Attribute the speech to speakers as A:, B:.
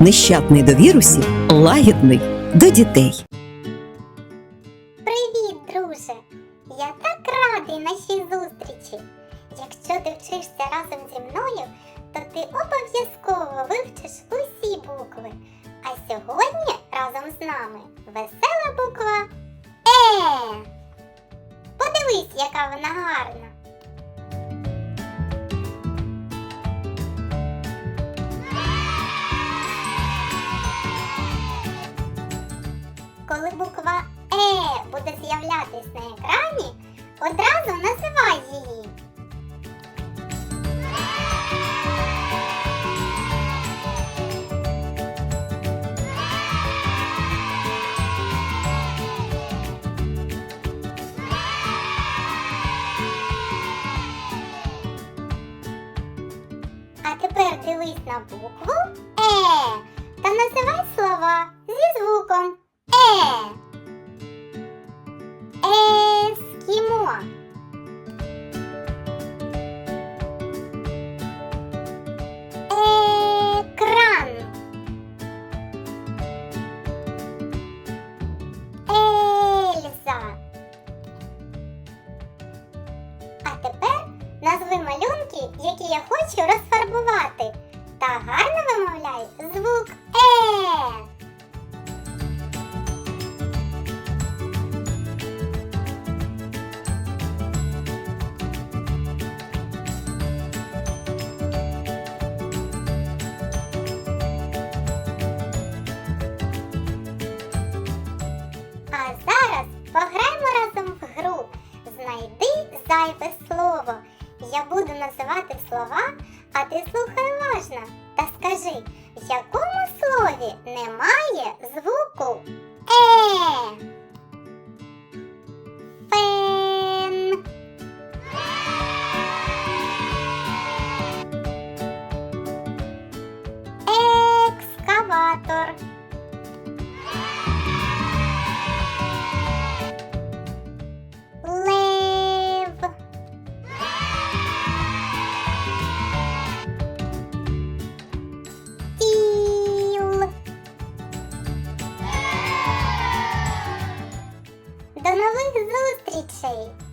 A: нещадний до вірусів, лагідний до дітей.
B: Привіт, друже! Я так радий нашій зустрічі. Якщо ти вчишся разом зі мною, то ти обов'язково вивчиш усі букви. А сьогодні разом з нами весела буква Е. Подивись, яка вона гарна. Коли буква Е буде з'являтись на екрані, одразу називай її. А тепер дивись на букву Е та називай слова зі звуком. Ескімо. Екран. Ельза. А тепер назви малюнки, які я хочу розфарбувати. Та гарно вимовляй звук Е. зайве слово. Я буду називати слова, а ти слухай уважно та скажи, в якому слові немає звуку Е. Фен. Екскаватор. tree.